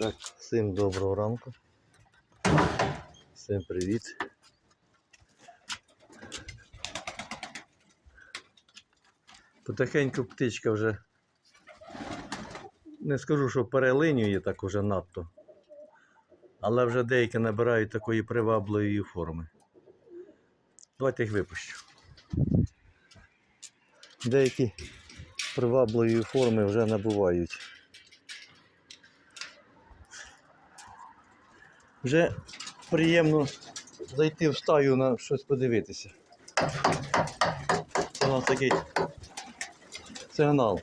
Так, всім доброго ранку. Всім привіт. Потихеньку птичка вже не скажу, що перелинює так уже надто. Але вже деякі набирають такої привабливої форми. Давайте їх випущу. Деякі привабливої форми вже набувають. Вже приємно зайти в стаю на щось подивитися. Це у нас такий сигнал.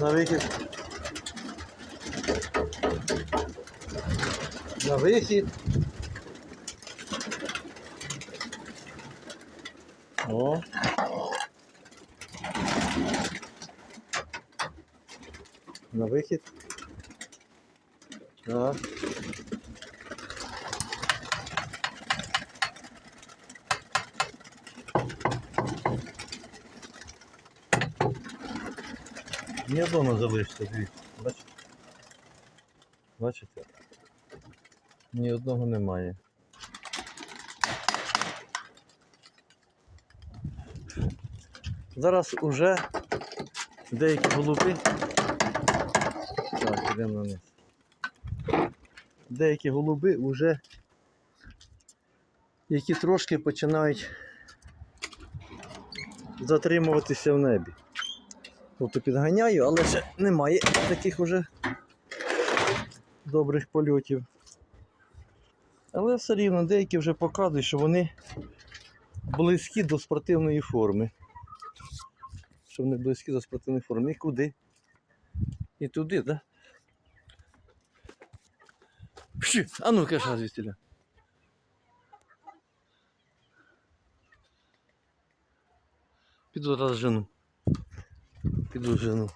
На вихід. На вихід. О. На вихід. Так. Ні одного залишиться, дивіться. Бачите? Бачите? Ні одного немає. Зараз уже деякі голуби. Так, йдемо на них. Деякі голуби вже, які трошки починають затримуватися в небі. Тобто підганяю, але ще немає таких уже добрих польотів. Але все рівно деякі вже показують, що вони близькі до спортивної форми. Що вони близькі до спортивної форми. І куди? І туди, так? Пші, а ну-ка, ша звістіля. Піду зараз жену. Піду жену.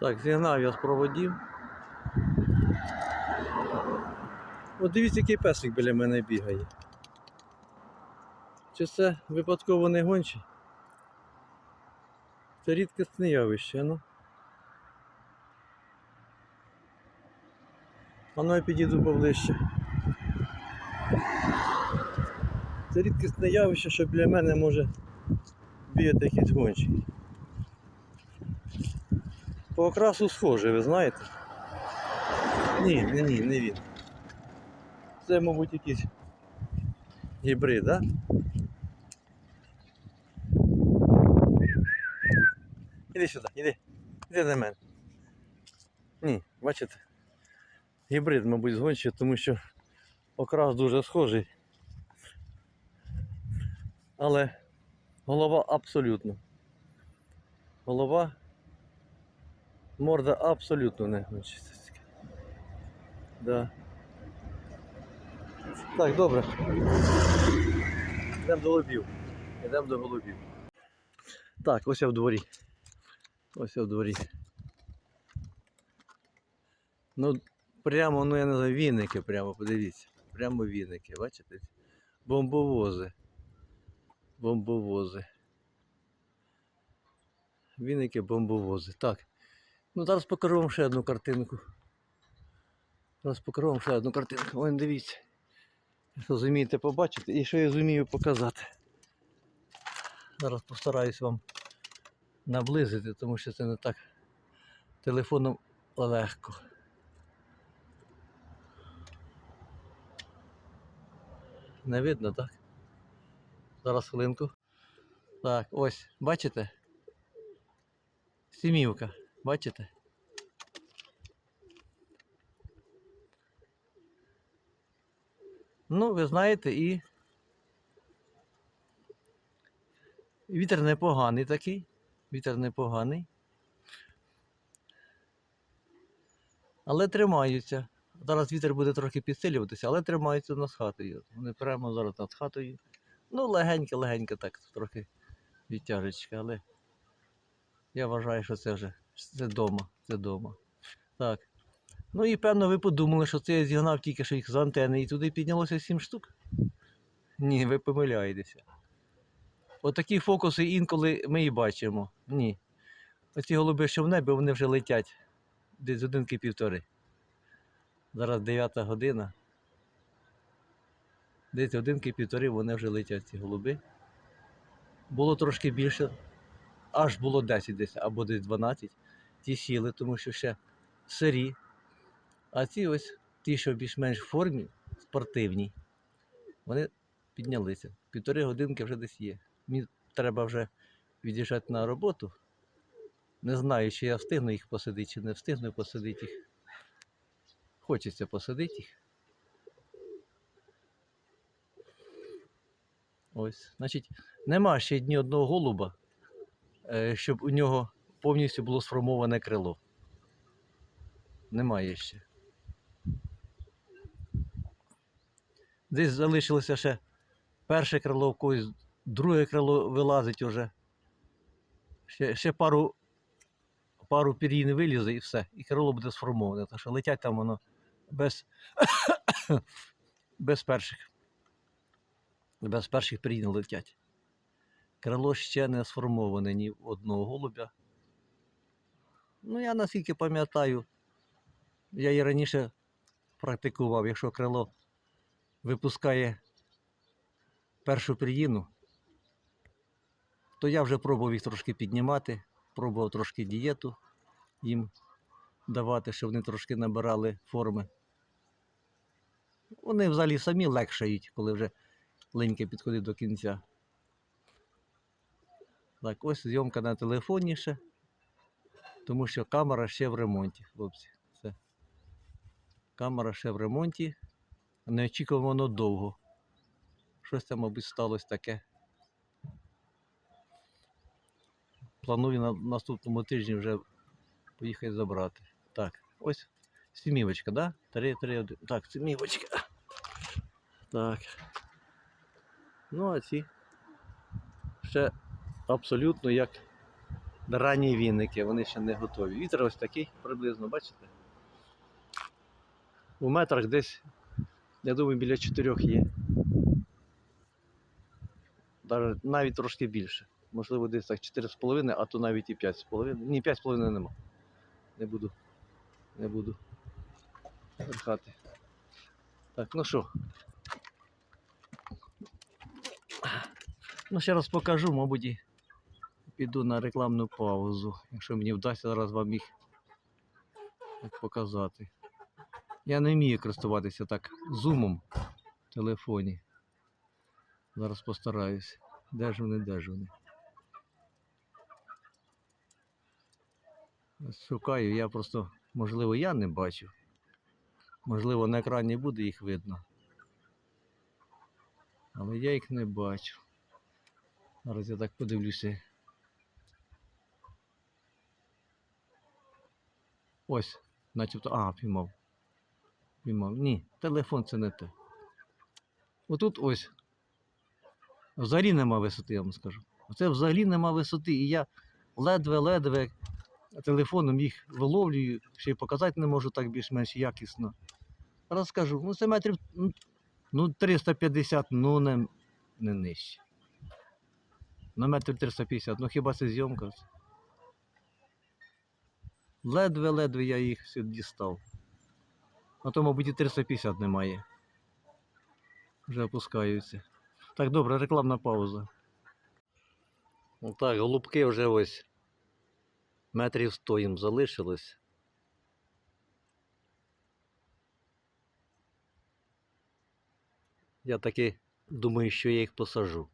Так, зігнав я з проводів. От дивіться, який песик біля мене бігає. Чи це випадково не гончий? Це рідкісне явище, ну. А ну я підійду поближче. Це рідкісне явище, що біля мене може бігати якийсь гончий. По окрасу схоже, ви знаєте? Ні, ні, ні, не він. Це, мабуть, якийсь гібрид, а? Іди сюди, іди. Іди до мене. Ні, бачите? Гібрид, мабуть, згончий, тому що окрас дуже схожий. Але голова абсолютно. Голова морда абсолютно не гончиться. Да. Так, добре. Йдемо до голубів. Йдемо до голубів. Так, ось я в дворі. Ось я в дворі. Ну, прямо, ну я не знаю, віники прямо, подивіться. Прямо віники, бачите? Бомбовози. Бомбовози. Віники бомбовози. Так. Ну зараз покажу вам ще одну картинку. Зараз покажу вам ще одну картинку. Ось дивіться. Що зумієте побачити і що я зумію показати. Зараз постараюсь вам наблизити, тому що це не так телефоном легко. Не видно, так? Зараз хвилинку. Так, ось, бачите? Сімівка, бачите? Ну, ви знаєте, і вітер непоганий такий. Вітер непоганий. Але тримаються. Зараз вітер буде трохи підсилюватися, але тримаються над хатою. Вони прямо зараз над хатою. Ну, легенько-легенько так, трохи відтяжечка, але я вважаю, що це вже це дома. Це дома. Так. Ну і певно ви подумали, що це я зігнав тільки що їх з антени і туди піднялося 7 штук. Ні, ви помиляєтеся. Отакі фокуси інколи ми і бачимо. Ні. Оці голуби, що в небі, вони вже летять десь годинки півтори. Зараз 9 година. Десь годинки півтори вони вже летять ці голуби. Було трошки більше, аж було 10 десь або десь 12. Ті сіли, тому що ще сирі. А ці ось, ті, що більш-менш в формі, спортивні, вони піднялися. Півтори годинки вже десь є. Мені треба вже від'їжджати на роботу. Не знаю, чи я встигну їх посадити, чи не встигну посадити їх. Хочеться посадити їх. Ось, значить, нема ще ні одного голуба, е, щоб у нього повністю було сформоване крило. Немає ще. Десь залишилося ще перше крило, когось друге крило вилазить уже. Ще, ще пару, пару пір'їн вилізе і все. І крило буде сформоване. Так що летять там воно без, без перших. Без перших пір'їн летять. Крило ще не сформоване ні одного голубя. Ну, я наскільки пам'ятаю, я і раніше практикував, якщо крило випускає першу пір'їну, то я вже пробував їх трошки піднімати, пробував трошки дієту їм давати, щоб вони трошки набирали форми. Вони взагалі самі легшають, коли вже линьки підходить до кінця. Так, ось зйомка на телефоні ще, тому що камера ще в ремонті, хлопці. Це. Камера ще в ремонті. Неочікувано довго. Щось там, мабуть, сталося таке. Планую на наступному тижні вже поїхати забрати. Так, ось сімівочка, да? Три, три, один. Так, сімівочка. Так. Ну, а ці ще абсолютно як ранні вінники, вони ще не готові. Вітер ось такий приблизно, бачите? У метрах десь, я думаю, біля чотирьох є. Навіть трошки більше. Можливо, десь так 4,5, а то навіть і 5,5. Ні, 5,5 нема. Не буду. Не буду верхати. Так, ну що. Ну, ще раз покажу, мабуть, піду на рекламну паузу, якщо мені вдасться зараз вам їх показати. Я не вмію користуватися так зумом в телефоні. Зараз постараюсь. Де ж вони, де ж вони? Шукаю, я просто, можливо, я не бачу. Можливо, на екрані буде їх видно. Але я їх не бачу. Зараз я так подивлюся. Ось, начебто. А, піймав. Піймав. Ні, телефон це не те. Отут ось. Взагалі нема висоти, я вам скажу. Оце взагалі нема висоти. І я ледве-ледве телефоном їх виловлюю, ще й показати не можу так більш-менш якісно. Розкажу, ну це метрів ну, ну, 350, ну не, не нижче. На метр 350, ну хіба це зйомка? Ледве-ледве я їх сюди дістав. А то, мабуть, і 350 немає. Вже опускаються. Так, добре, рекламна пауза. Ну так, голубки вже ось метрів 100 їм залишилось. Я таки думаю, що я їх посажу.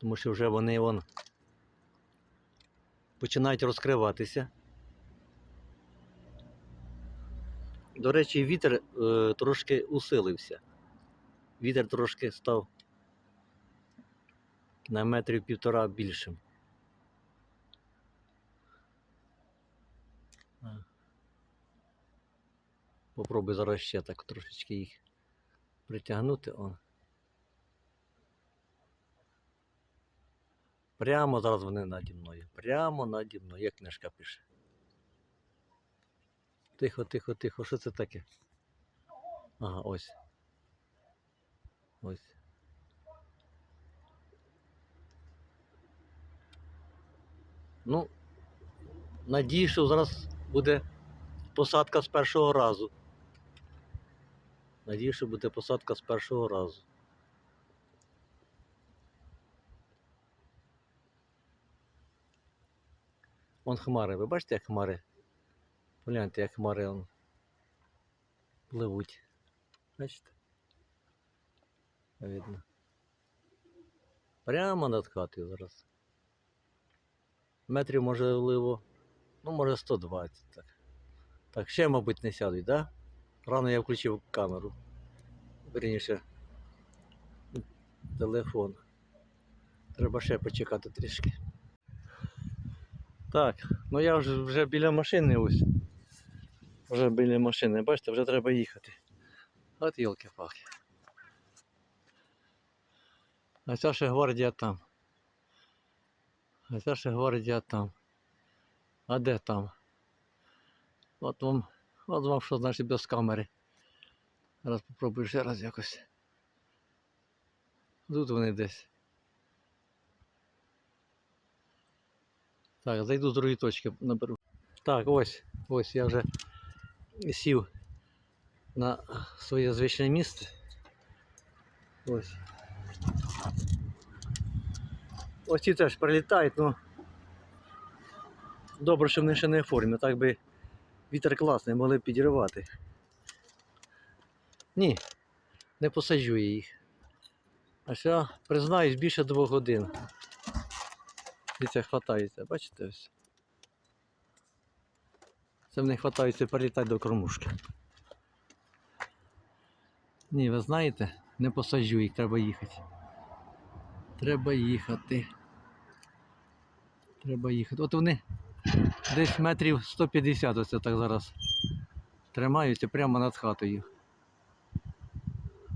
Тому що вже вони вон починають розкриватися. До речі, вітер е, трошки усилився. Вітер трошки став на метрів півтора більшим. Попробую зараз ще так трошечки їх притягнути. О. Прямо зараз вони наді мною. Прямо наді мною, як книжка пише. Тихо, тихо, тихо. Що це таке? Ага, ось. Ось. Ну, надію, що зараз буде посадка з першого разу. Надію, що буде посадка з першого разу. Вон хмари, ви бачите, як хмари? Погляньте, як хмари он пливуть. Бачите? Видно. Прямо над хатою зараз. Метрів можливо, ну може 120 так. Так, ще, мабуть, не сядуть, да? Рано я включив камеру. Вірніше, телефон. Треба ще почекати трішки. Так, ну я вже, вже біля машини ось. Вже біля машини, бачите, вже треба їхати. От йолки-палки. А ця ще гвардія там. А ця ще гвардія там. А де там? От вам, от вам що значить без камери. Зараз попробую ще раз якось. Тут вони десь. Так, зайду з другої точки наберу. Так, ось, ось я вже сів на своє звичне місце. Ось. Ось теж прилітають, ну добре, що вони ще не в формі, так би вітер класний, могли б підірвати. Ні, не посаджу я їх. А ще, признаюсь, більше двох годин. Дивіться, хватається, бачите ось. Це в них хватається перелітати до кормушки. Ні, ви знаєте, не посаджу їх, треба їхати. Треба їхати. Треба їхати. От вони десь метрів 150 оце так зараз тримаються прямо над хатою.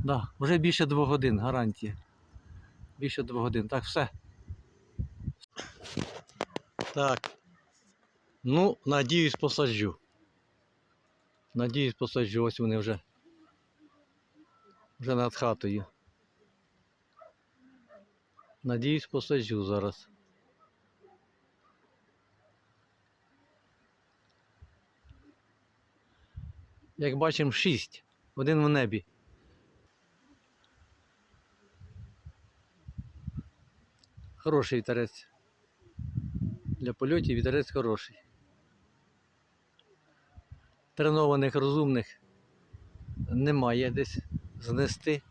Да, вже більше двох годин, гарантія. Більше двох годин. Так, все. Так. Ну, надіюсь, посаджу. Надіюсь, посаджу. Ось вони вже. Вже над хатою. Надіюсь, посаджу зараз. Як бачимо, шість. Один в небі. Хороший вітерець. Для польотів вітерець хороший. Тренованих, розумних немає десь знести.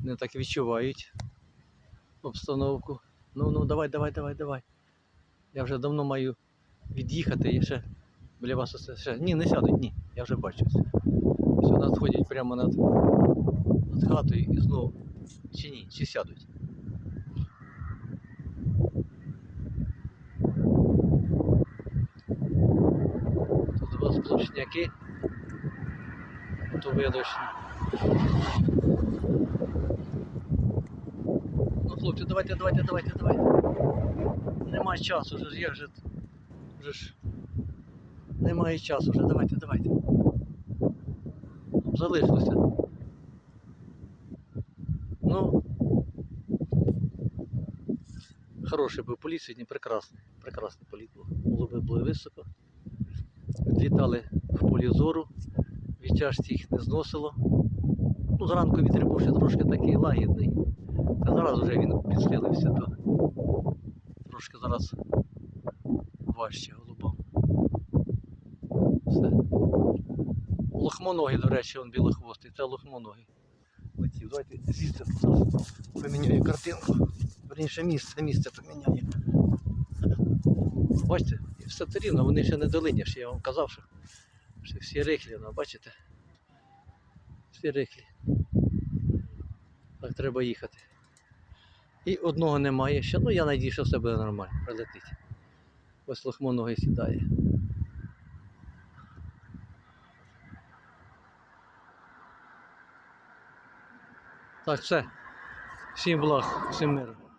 Не так відчувають обстановку. Ну ну давай, давай, давай, давай. Я вже давно маю від'їхати і ще біля вас усе ще. Ні, не сядуть, ні. Я вже бачу. все. Все, надходять прямо над, над хатою і знову. Чи ні, чи сядуть. Тут у вас сплошняки. То видочно. Ну, хлопці, давайте, давайте, давайте, давайте. Нема часу, вже ж як же. Вже ж. Немає часу вже, давайте, давайте. Залишилося. Ну. Хороший був політ сьогодні, прекрасний. Прекрасний політ був. Голуби були високо. Відлітали в полі зору. Відтяжці їх не зносило. Ну, зранку вітер був ще трошки такий лагідний. Та зараз вже він підсилився, то трошки зараз важче голубам. Все. Лохмоногий, до речі, он білохвостий, це лохмоногий. Летів. Давайте звідси поміняю картинку. Верніше місце, місце поміняю. Бачите, все це рівно, вони ще не долиняш, я вам казав, що, що всі рихлі, ну, бачите? Всі рихлі. Так треба їхати. І одного немає ще. Ну я надію, що все буде нормально, прилетить. Ось лохмоногий сідає. Так, все. Всім благ, всім миру.